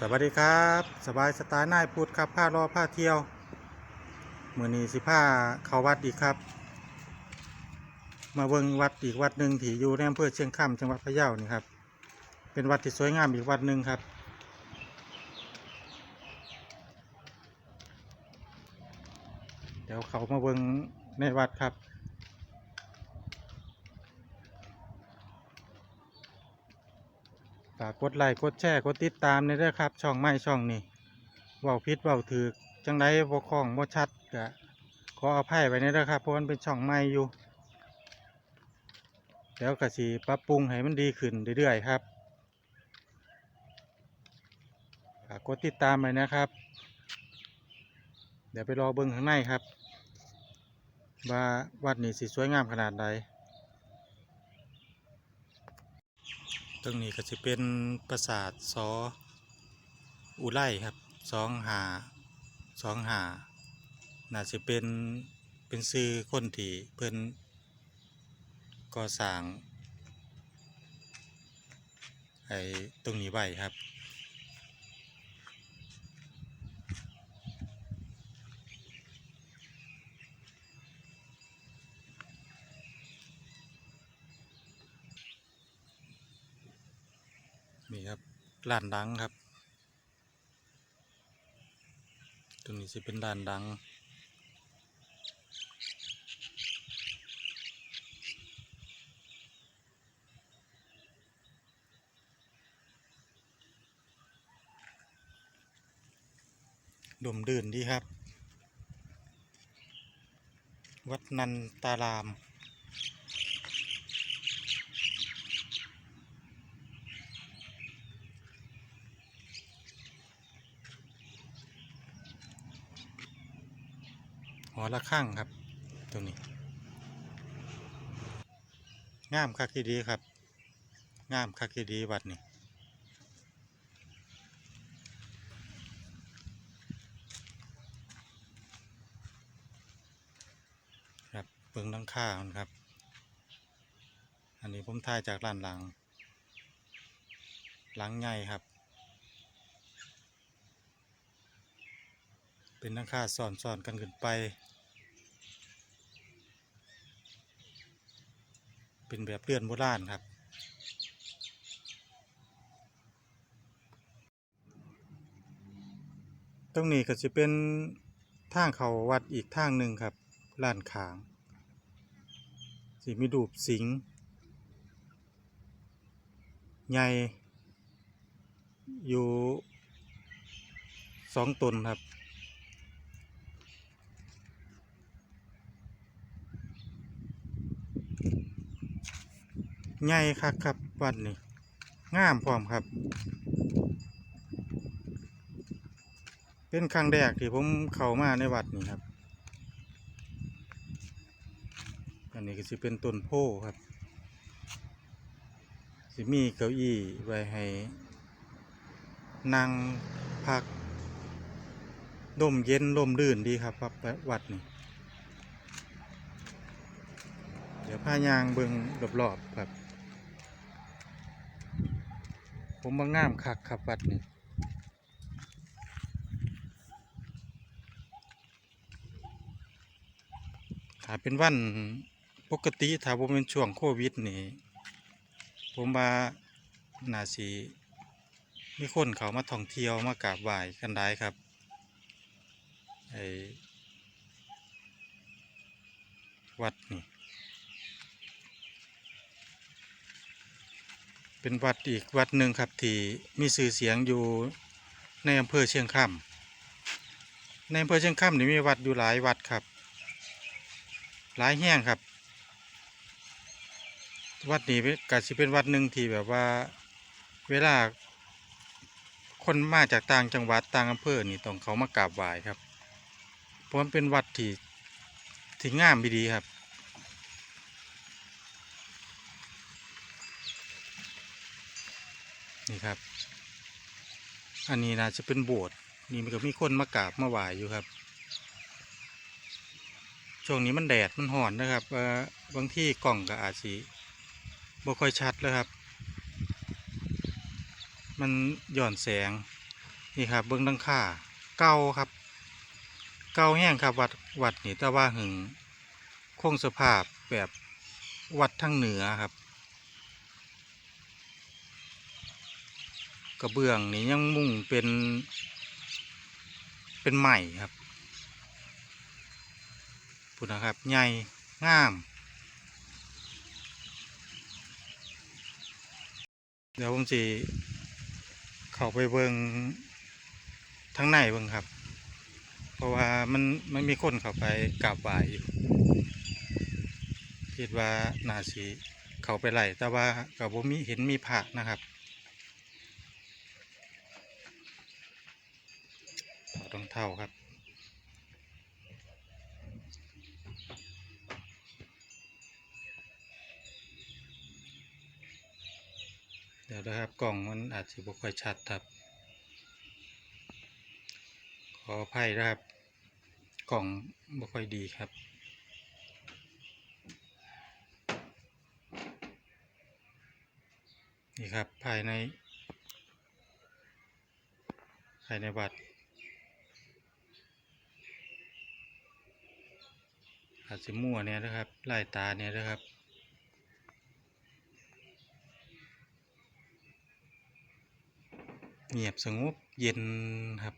สวัสดีครับ สบายสไตล์นายพูดครับผ้ารอผ้าเที่ยวมือนี้สิผ้าเขาวัดอีกครับ มาเบิ่งวัดอีกวัดหนึ่งที่อยู่ในอำเภอเชียงคำจังหวัดพะเยานี่ครับ เป็นวัดที่สวยงามอีกวัดหนึ่งครับ เดี๋ยวเขามาเบิ่งในวัดครับ ฝากกดไลค์กดแชร์กดติดตามในเด้อครับ ช่องใหม่ช่องนี้เว้าพิษเว้าถือจังไดบ่คล่องบ่ชัดก็ขออภัยไว้ในเด้อครับเพราะมันเป็นช่องใหม่อยู่ แล้วก็สิปรับปรุงให้มันดีขึ้นเรื่อยๆครับฝากกดติดตามไว้นะครับ เดี๋ยวไปรอเบิ่งข้างในครับ ว่าวัดนี้สิสวยงามขนาดใด ตรงนี้ก็จะเป็นปราสาทซออุไลครับสองหาสองหาน่าจะเป็นเป็นซื้อคนที่เพิ่นก่อสร้างไอ้ตรงนี้ไว้ครับ นี่ค ร้านดังครับ ตรงนี้จะเป็นร้านดังดมดื่นดีครับ วัดนันตาราม หอละข้างครับ ตรงนี้ งามคักที่ดีครับ งามคักที่ดีวัดนี่ครับเปิงดังค่าครับ อันนี้ผมถ่ายจากร้านหลัง หลังใหญ่ครับ เป็นนังค่าสอนสอนๆกันขึ้นไป เป็นแบบเรือนโบราณครับ ตรงนี้ก็จะเป็นทางเขาวัดอีกทางหนึ่งครับล้านขางสิมีดูปสิงใหญ่อยู่สองตนครับ ใหญ่คักครับวัดนี้งามพร้อมครับ เป็นครั้งแรกที่ผมเข้ามาในวัดนี้ครับ อันนี้ก็จะเป็นต้นโพครับจะมีเก้าอี้ไว้ให้นั่งพักลมเย็นลมลื่นดีครับวัดวัดนี้เดี๋ยวพายางเบิงรอบๆครับ ผมมางามคักครับวัดนี้ถ้าเป็นวันปกติถ้าผมเป็นช่วงโควิดนี่ผมว่าน่าสิมีคนเขามาท่องเที่ยวมากราบไหว้กันได้ครับไอ้วัดนี่ เป็นวัดอีกวัดหนึ่งครับที่มีชื่อเสียงอยู่ในอำเภอเชียงคำในอำเภอเชียงคำนี่มีวัดอยู่หลายวัดครับ หลายแห่งครับ วัดนี้ก็สิเป็นวัดหนึ่งที่แบบว่าเวลาคนมาจากต่างจังหวัดต่างอำเภอนี่ต้องเขามากราบไหว้ครับเพราะมันเป็นวัดที่ที่งามดีครับ นี่ครับ อันนี้นะจะเป็นโบสถ์นี่มันก็มีคนมากราบมาไหว้อยู่ครับ ช่วงนี้มันแดดมันห่อนนะครับบางที่กล่องก็อาจสีบ่ค่อยชัดแล้วครับ มันหย่อนแสงนี่ครับเบิ้องดังค่าเก่าครับ เก่าแห้งครับวัดวัดนี่แต่ว่าหึงคงสภาพแบบวัดทั้งเหนือครับ กระเบื้องนี่ยังมุ่งเป็นเป็นใหม่ครับพูดนะครับใหญ่งาม เดี๋ยวผมจะเข้าไปเบิงทั้งในเบิงครับ เพราะว่ามันมันมีคนเข้าไปกราบไหว้อยู่คิดว่าน่าสิเข้าไปไหลแต่ว่ากับผมมีเห็นมีพระนะครับถอดรอง เท้าครับ เดี๋ยวนะครับกล่องมันอาจจะบ่ค่อยชัดครับ ขออภัยนะครับ กล่องบ่ค่อยดีครับนี่ครับภายในภายในบัต อาจจะมั่วเนี่ยนะครับไล่ตาเนี่ยนะครับเงียบสงบเย็นครับ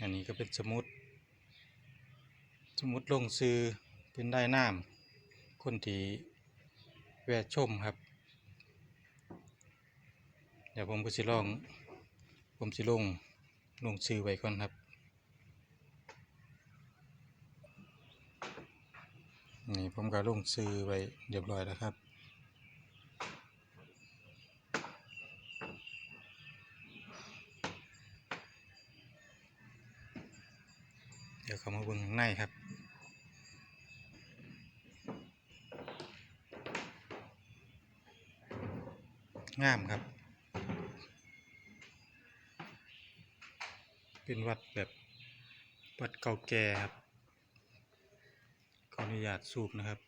อันนี้ก็เป็นสมุด สมุดลงซื้อเป็นได้น้ำคนที่แวะชมครับ เดี๋ยวผมก็สิลอง ผมสิลง ลงซื้อไว้ก่อนครับ นี่ผมก็ลงซื้อไว้เรียบร้อยแล้วครับเดี๋ยวเขามาเบิ่งข้างในครับงามครับ เป็นวัดแบบวัดเก่าแก่ครับ ขออนุญาตสูบนะครับ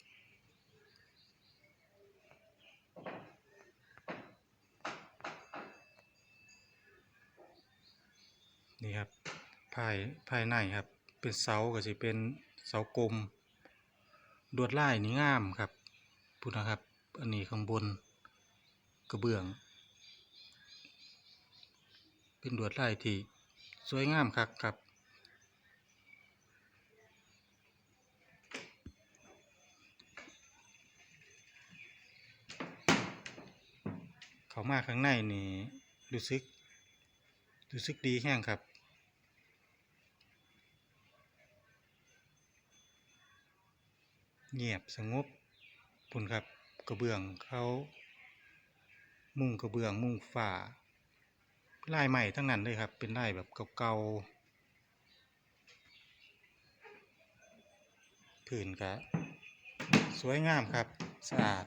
นี่ครับภายภายในครับ เป็นเสาก็สิเป็นเสากลมลวดลายนี่งามครับพูดนะครับ อันนี้ข้างบนกระเบื้อง เป็นลวดลายที่ สวยงามครับครับเขามาข้างในนี่รู้สึกรู้สึกดีแห้งครับ เงียบสงบปุ่นครับกระเบื้องเขา มุ่งกระเบื้องมุ่งฝ้า ลายใหม่ทั้งนั้นเลยครับ เป็นลายแบบเก่าๆพื้นกะสวยงามครับ สะอาด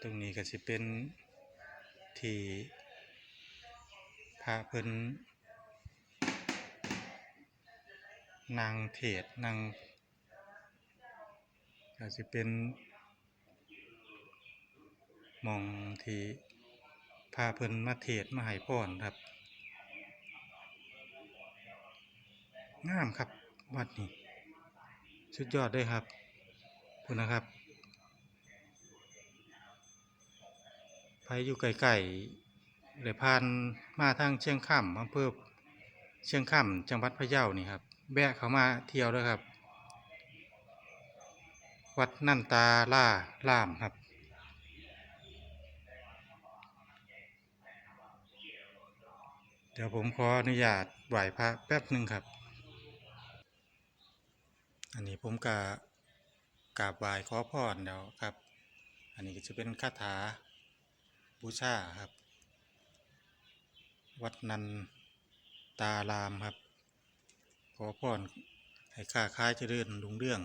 ตรงนี้ก็จะเป็นที่พระเพิ่นนางเทศนาง ก็จจะเป็นมองที่พาเพิ่นมาเทศน์มาให้พรครับ งามครับวัดนี้สุดยอดเลยครับคุณนะครับไปอยู่ไกลๆเลยผ่านมาทางเชียงค่ำอำเภอเชียงค่ำจังหวัดพะเยานี่ครับแวะเขามาเที่ยวด้วยครับ วัดนันตาล่าล่ามครับ เดี๋ยวผมขออนุญาตไหว้พระแป๊บหนึ่งครับ อันนี้ผมกากราบไหว้ขอพรเดี๋ยวครับ อันนี้ก็จะเป็นคาถาบูชาครับ วัดนันตารามครับ ขอพรให้ค้าขายเจริญรุ่งเรื่อง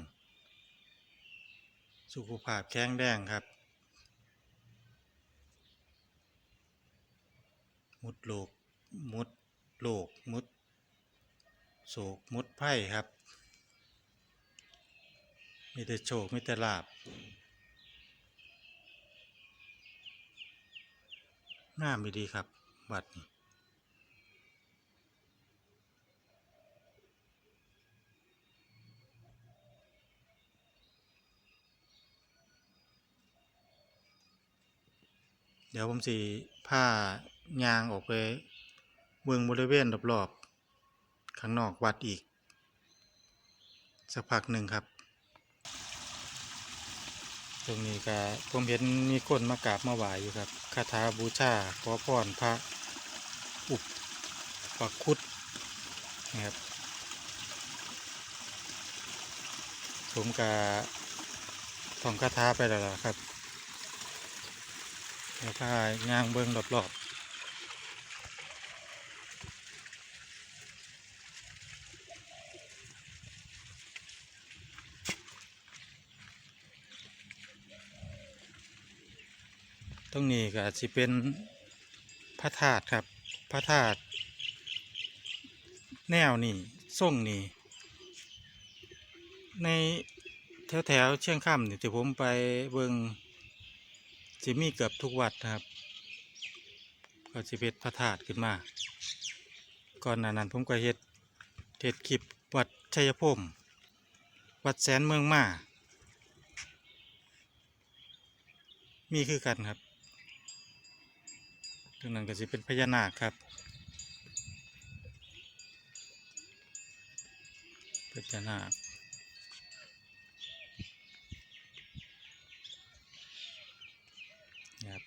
สุขภาพแข็งแรงครับ มุดโลก มุดโลก มุดโศก มุดไพ่ครับ มีแต่โชคมีแต่ลาบงามดีครับวัดนี่ ดี๋ยวผมสิผ้ายางออกไปเมืองบริเวณรอบๆข้างนอกวัดอีก สักพักหนึ่งครับ ตรงนี้ก็ผมเห็นมีคนมากราบมาไหว้อยู่ครับคาถาบูชาขอพรพระอุปปักคุดนะครับผมก็ท่องคาถาไปแล้วล่ะครับ แล้วก็ย่างเบิ้งรอบๆตรงนี้ก็สิเป็นพระธาตุครับ พระธาตุแนวนี่ทรงนี่ ในแถวแถวเชียงคำนี่ที่ผมไปเบิง สิมีเกือบทุกวัดนะครับ ก็สิเป็นพระธาตุขึ้นมา ก่อนหน้านั้นผมก็เฮ็ดเฮ็ดคลิปวัดชัยภูมิวัดแสนเมืองมา มีคือกันครับตรงนั้นก็สิเป็นพญานาคครับพญานาค นะครับ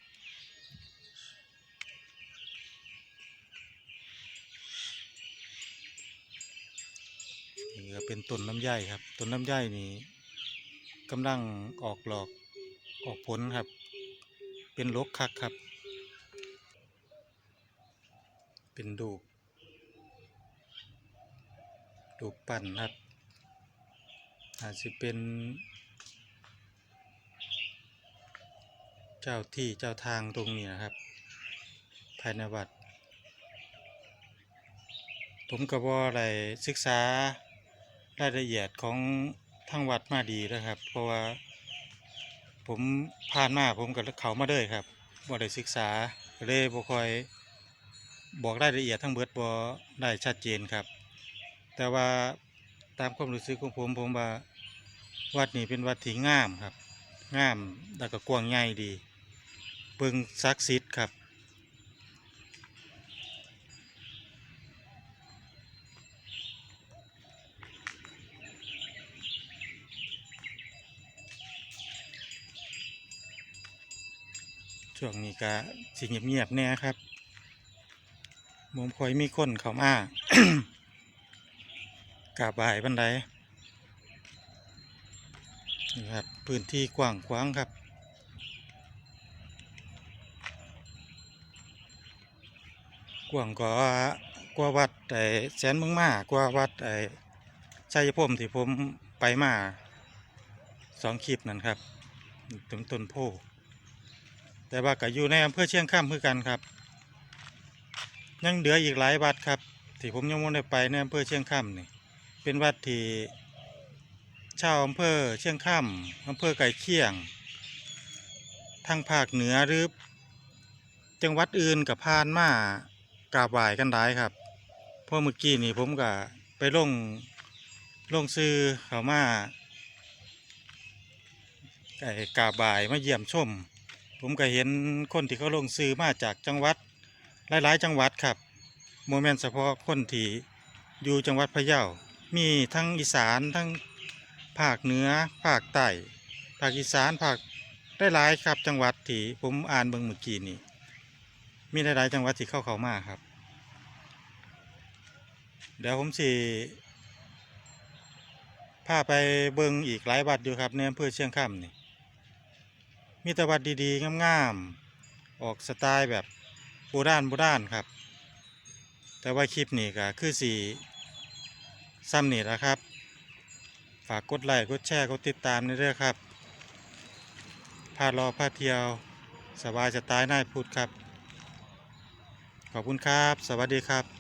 นี่ก็เป็น ต้นน้ำไยครับต้นน้ำไยนี่กำลังออกหลอกออกผลครับ เป็นลกคักครับ เป็นดูกดูกปั่นครับอาจจะเป็น เจ้าที่เจ้าทางตรงนี้นะครับ ภายในวัดผมก็บ่ได้ศึกษา รายละเอียดของทางวัดมาดีนะครับ เพราะว่าผมผ่านมาผมก็เขามาเลยครับบ่ได้ศึกษาก็เลยบ่คอยบอกรายละเอียดทั้งเบิดบ่ได้ชัดเจนครับ แต่ว่าตามความรู้สึกของผมผมว่าวัดนี้เป็นวัดที่งามครับงามแล้วก็กว้างใหญ่ดีเบิ่งศักดิ์สิทธิ์ครับ ช่วงนี้ก็สิเงียบๆแน่ครับผมคอยมีคนเข้ามากราบไหว้บันไดนี่ครับพื้นที่กว้างขวางครับกว้างกว่ากว่าวัดไอ้แสนเมืองมากกว่าวัดไอ้ชัยภูมิที่ผมไปมาสองคลิปนั่นครับถึงต้นโพ แต่ว่าก็อยู่ในอำเภอเชียงคำคือกันครับ ยังเหลืออีกหลายวัดครับ ที่ผมยังไม่ได้ไปในอำเภอเชียงคำนี่เป็นวัดที่ชาวอำเภอเชียงคำอำเภอไก่เคียง ทางภาคเหนือหรือจังหวัดอื่นกับพานมากราบไหว้กันได้ครับเพราะเมื่อกี้นี่ผมก็ไปลงลงซื้อเขามาไอ้กราบไหว้มาเยี่ยมชม ผมก็เห็นคนที่เขาลงซื้อมาจากจังหวัดหลายๆ จังหวัดครับโมเมนต์เฉพาะคนที่อยู่จังหวัดพะเยา มีทั้งอีสานทั้งภาคเหนือภาคใต้ภาคอีสานภาคได้หลายๆครับ จังหวัดที่ผมอ่านเบิ่งเมื่อกี้นี่มีหลายๆจังหวัดที่เข้าเขามาครับ เดี๋ยวผมสิพาไปเบิงอีกหลายวัดอยู่ครับในอำเภอเชียงคำนี่ มีแต่วัดดีๆงามๆออกสไตล์แบบโบราณโบราณครับ แต่ว่าคลิปนี้ก็คือสีซ้ำนี่แหละครับ ฝากกดไลค์กดแชร์กดติดตามในเรื่องครับพารอพาเที่ยว สบายจะตายน่ายพูดครับ ขอบคุณครับ สวัสดีครับ